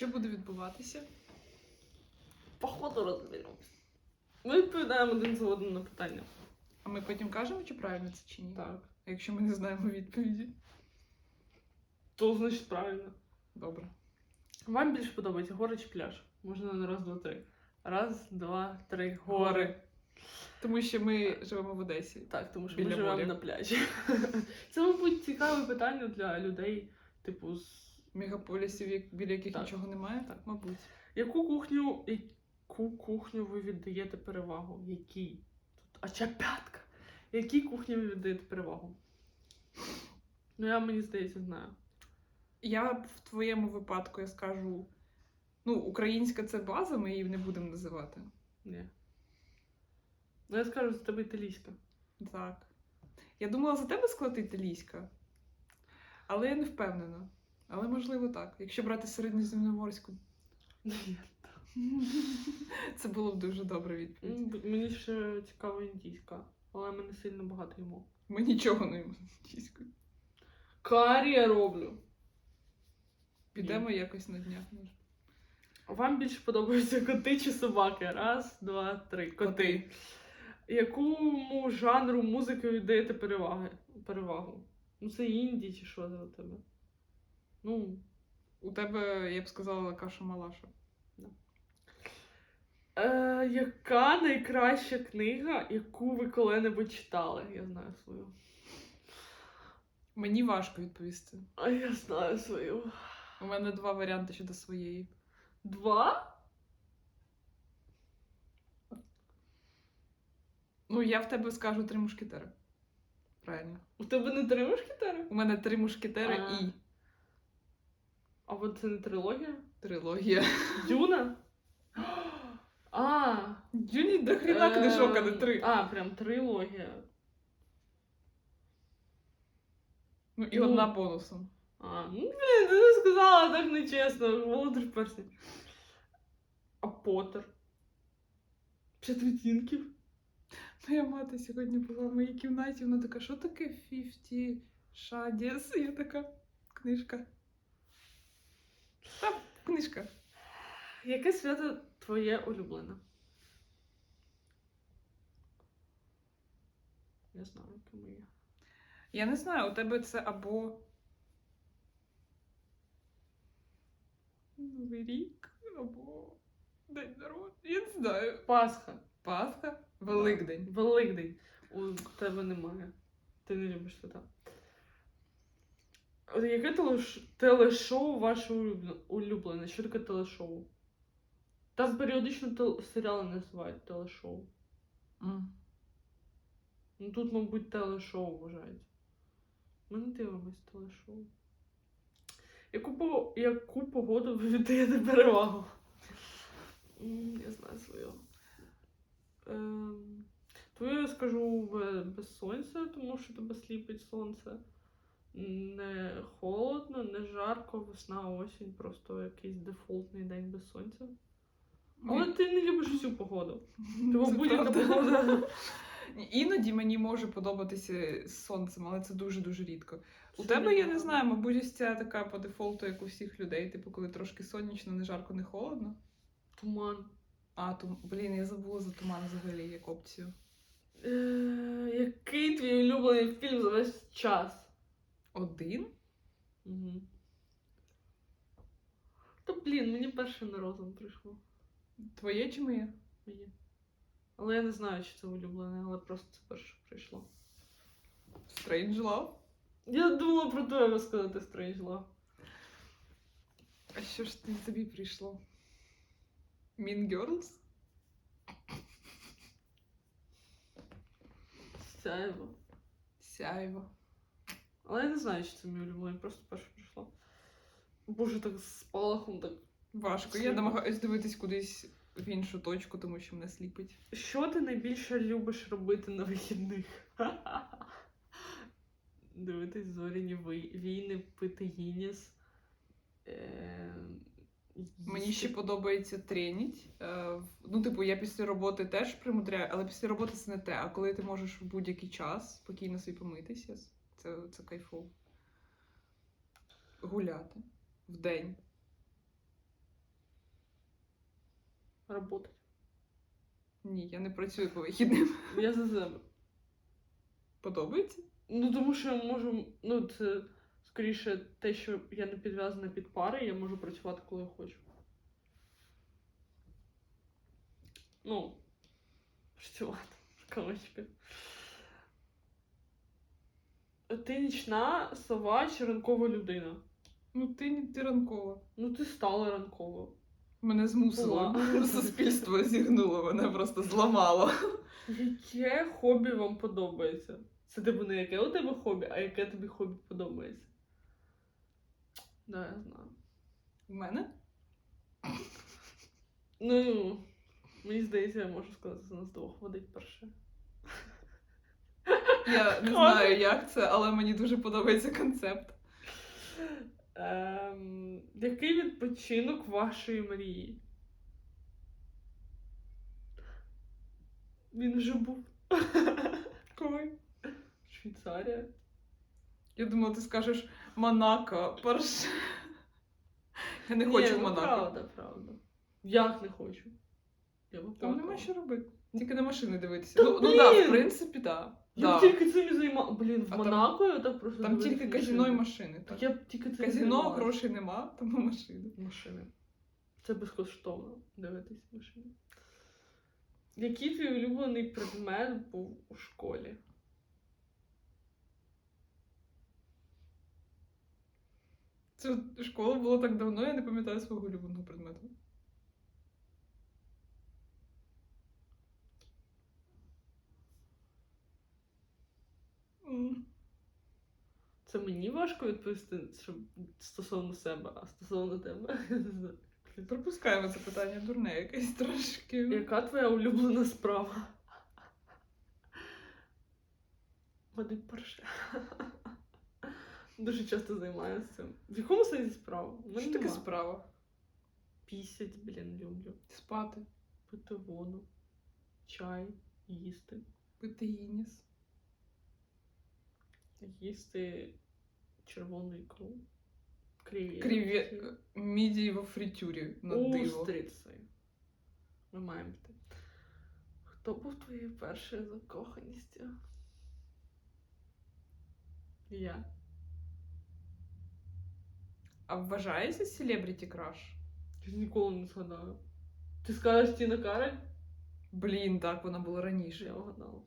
Що буде відбуватися? Походу розберемось. Ми відповідаємо один за одним на питання. А ми потім кажемо, чи правильно це чи ні? Так. А якщо ми не знаємо відповіді? То значить правильно. Добре. Вам більше подобається гори чи пляж? Можна на раз, два, три. Раз, два, три. Гори. Тому що ми живемо в Одесі. Так, тому що Біля ми живемо моря. на пляжі. Це, мабуть, цікаве питання для людей, типу, з Мегаполісів, біля яких Так. нічого немає? Так. Мабуть. яку кухню, яку кухню ви віддаєте перевагу? Якій? Тут а чапятка. Якій кухні ви віддаєте перевагу? Ну, я мені здається, знаю. Я в твоєму випадку я скажу: ну, українська це база, ми її не будемо називати. Ні. Ну, я скажу, за тебе італійська. Так. Я думала за тебе склати італійська, але я не впевнена. Але можливо так. Якщо брати середньоземноморську, Ні. це було б дуже добре відповідь. Мені ще цікава індійська, але ми не сильно багато їмо. Ми нічого не їмо італійською. Карі я роблю. Підемо якось на днях. може. Вам більше подобаються коти чи собаки? Раз, два, три. Коти. Якому жанру музики віддаєте переваги? перевагу? Ну, це інді чи що за тебе? Ну, У тебе, я б сказала, каша малаша. е, яка найкраща книга, яку ви коли-небудь читали? Я знаю свою. Мені важко відповісти. А я знаю свою. У мене два варіанти щодо своєї. Два? Ну, я в тебе скажу три мушкетери. Правильно. У тебе не три мушкетери? У мене три мушкетери А. і А от це не трилогія? трилогія. Дюна? А, Джуні до хріна книжок, а не ем, три. А, прям трилогія. Ну і ну. одна бонусом. А, ну блін, ти не сказала так нечесно. Володар персень. А Поттер? П'ять відтінків? Моя мати сьогодні була в моїй кімнаті, вона така, що таке 50 Shades? Я така, книжка. Книжка. Яке свято твоє улюблене? Я знаю, яке моє. Я не знаю, у тебе це або. Новий рік, або День народження. Я не знаю. Пасха. Пасха, Великдень. Великдень. У тебе немає. Ти не любиш свята. Яке телеш- телешоу ваше улюблене-? Що таке телешоу? Там періодично тел- серіали називають телешоу. М. Ну тут, мабуть, телешоу вважають. Ми не дивимось телешоу. Яку, по... Яку погоду ви віддаєте перевагу? Я знаю свою. Ем... Твою я скажу бе- без сонця, тому що тебе сліпить сонце. Не холодно, не жарко, весна, осінь, просто якийсь дефолтний день без сонця. Але ти не любиш всю погоду. Тому будь-яка погода. Іноді мені може подобатися з сонцем, але це дуже-дуже рідко. У тебе, я не знаю, мабуть, ось ця така по дефолту, як у всіх людей, типу, коли трошки сонячно, не жарко, не холодно. Туман. А, тум... блін, я забула за туман взагалі як опцію. Е, який твій улюблений фільм за весь час? Один? Угу. Та блін, мені перше на розум прийшло. Твоє чи моє? Мені. Але я не знаю, чи це улюблене, але просто це перше прийшло. Strange Love? Я думала про тебе сказати Strange Love. А що ж ти- тобі прийшло? Mean Girls? Сяєво. Сяйво. Але я не знаю, чи це мій улюблений, просто перше прийшло. Боже, так з спалахом так. Важко. Я Сліпо. намагаюсь дивитись кудись в іншу точку, тому що мене сліпить. Що ти найбільше любиш робити на вихідних? Дивитись зоряні війни, пити гініс. Е... Мені ще подобається треніть. Е, Ну, типу, я після роботи теж примудряю, але після роботи це не те. А коли ти можеш в будь-який час спокійно собі помитися, це, це кайфово. Гуляти вдень. Работать. Ні, я не працюю по вихідним. Я за себе. Подобається? Ну, тому що я можу, ну, це скоріше те, що я не підв'язана під пари, я можу працювати, коли я хочу. Ну, працювати, кавички. Ти нічна сова чи ранкова людина? Ну, ти, не- ти ранкова. Ну, ти стала ранково. Мене змусило. Була. Суспільство зігнуло, мене просто зламало. Яке хобі вам подобається? Це типу не яке у тебе хобі, а яке тобі хобі подобається? Да, я знаю. У мене? Ну, мені здається, я можу сказати, за нас двох водить перше. Я не знаю, як це, але мені дуже подобається концепт. Ем, який відпочинок вашої мрії? Він вже був. Коли? Швейцарія. Я думала, ти скажеш Монако, Порше. Я не Ні, хочу в ну, Монако. Правда, правда. Як не хочу? Я Там нема плакала. що робити. Тільки на машини дивитися. Та Ну, ну да, блін! в принципі, так. Я Да. тільки цим і займала. Блін, в А там- Монако я так просто. Там тільки казіно і машини. машини. Так Так. я б тільки цим Казіно, займалась. грошей нема, тому машини. Машини. Це безкоштовно дивитись машини. Який твій улюблений предмет був у школі? Це школа було так давно, я не пам'ятаю свого улюбленого предмету. Це мені важко відповісти що стосовно себе, а стосовно тебе. Пропускаємо це питання, дурне якесь трошки. Яка твоя улюблена справа? Водить перше. Дуже часто займаюся цим. В якому сенсі справа? Що таке нема. справа? Пісять, блін, люблю. Спати, Пити воду, чай, їсти. пити гініс. Їсти червону ікру. Креветки. Кріві... Мідії во фритюрі на диво. Устриці. Ми маємо піти. Хто був твоєю першою закоханістю? Я. А вважається селебріті краш? Я ніколи не згадаю. Ти скажеш Тіна Кароль? Блін, так, вона була раніше. Я вгадала.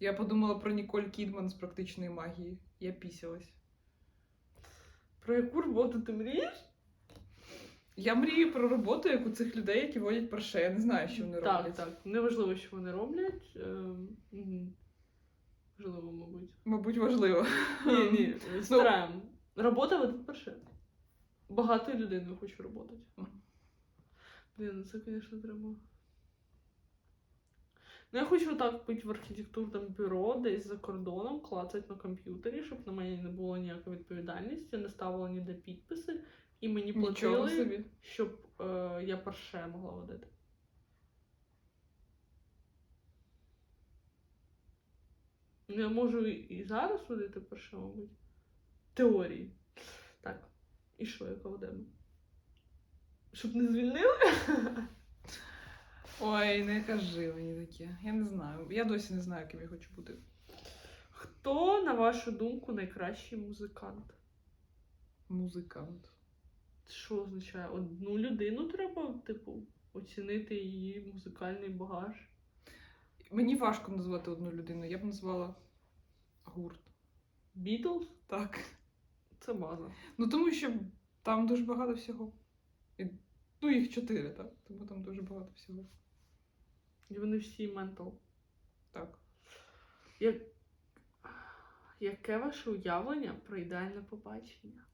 Я подумала про Ніколь Кідман з практичної магії. Я пісялась. Про яку роботу ти мрієш? Я мрію про роботу, як у цих людей, які водять перше. Я не знаю, що вони так, роблять. так. Неважливо, що вони роблять. Ем, мгм. Важливо, мабуть. Мабуть, важливо. Ні, ні, стараємо. Робота ведуть перше. Багато людей не хочу роботи. Блін, ну це, звісно, треба. Ну, я хочу так бути в архітектурному бюро, десь за кордоном, клацати на комп'ютері, щоб на мене не було ніякої відповідальності, не ставила ніде підписи, і мені платили, собі. щоб е, я перше могла водити. Ну, я можу і- зараз водити перше, мабуть. Теорії. Так. І що, яка у? Щоб не звільнили? Ой, не кажи мені таке. Я не знаю. Я досі не знаю, ким я хочу бути. Хто, на вашу думку, найкращий музикант? Музикант. Що означає? Одну людину треба, типу, оцінити її музикальний багаж. Мені важко назвати одну людину. Я б назвала гурт. Бітлз? Так. Це база. Ну тому що там дуже багато всього. Ну, їх чотири, так. Тому там дуже багато всього. І вони всі ментал. Так. Як... Яке ваше уявлення про ідеальне побачення?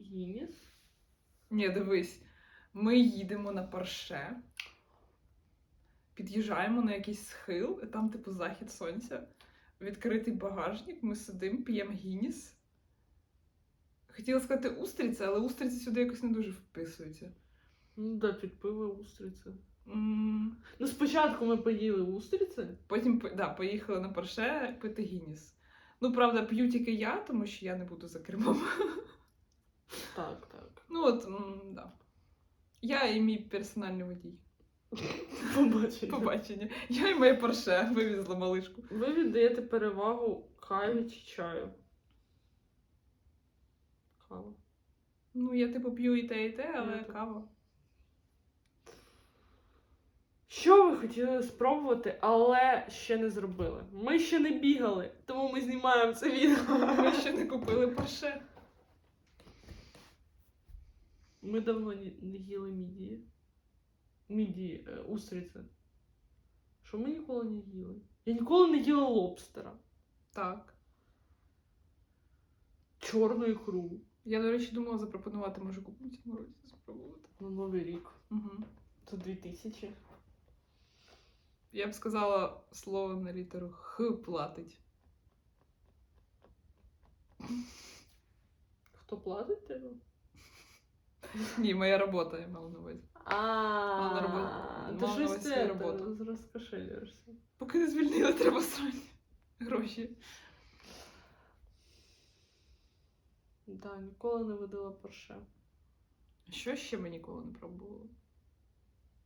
Гініс? Ні, дивись, ми їдемо на парше, під'їжджаємо на якийсь схил, і там, типу, захід сонця, відкритий багажник, ми сидимо, п'ємо гініс. Хотіла сказати устриця, але устриці сюди якось не дуже вписуються. Ну да, під пиво устриці. М, Ну, спочатку ми поїли устриці. Потім по- да, поїхали на парше пити гініс. Ну, правда, п'ю тільки я, тому що я не буду за кермом. Так, так. Ну, от, м, да. Я і мій персональний водій. Побачення. Побачення. Я і моє порше вивізла малишку. Ви віддаєте перевагу каві чи чаю? Кава. Ну, я типу п'ю і те, і те, але Ну, так. кава. Що ви хотіли спробувати, але ще не зробили? Ми ще не бігали, тому ми знімаємо це відео. Ми ще не купили порше. Ми давно не їли мідії. Мідії, е, устриці. Що ми ніколи не їли? Я ніколи не їла лобстера. Так. Чорну ікру Я, до речі, думала запропонувати, може, купу в цьому році спробувати. на Новий рік. Угу. Це 2000. Я б сказала слово на літеру Х платить. Хто платить тебе? Ні, моя робота, я мала на увазі. Мала роботу- А, ти щось роботу. розкошелюєшся. Поки не звільнили, треба срати гроші. Да, ніколи не водила порше. Що ще ми ніколи не пробували?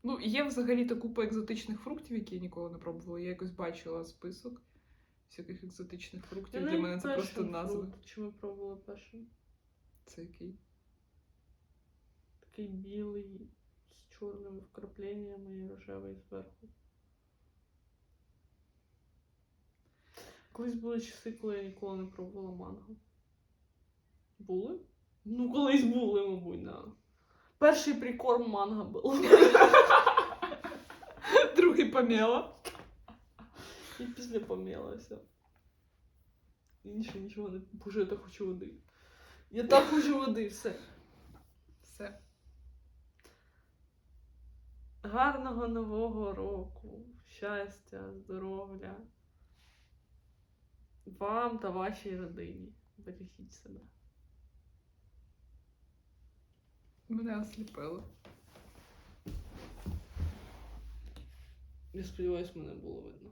Ну, є взагалі-то купа екзотичних фруктів, які я ніколи не пробувала. Я якось бачила список всяких екзотичних фруктів. Для мене це просто назви. Чи ми пробували першим? Це який? Такий білий з чорними вкрапленнями і рожевий зверху. Колись були часи, коли я ніколи не пробувала манго. Були? Ну, колись були, мабуть, да. Перший прикорм манго був. Другий поміла. І після помілася. Інше нічого не. Боже, я так хочу води. Я так хочу води, все. Все. Гарного нового року, щастя, здоров'я. Вам та вашій родині. Бережіть себе. Мене осліпило. Я сподіваюся, мене було видно.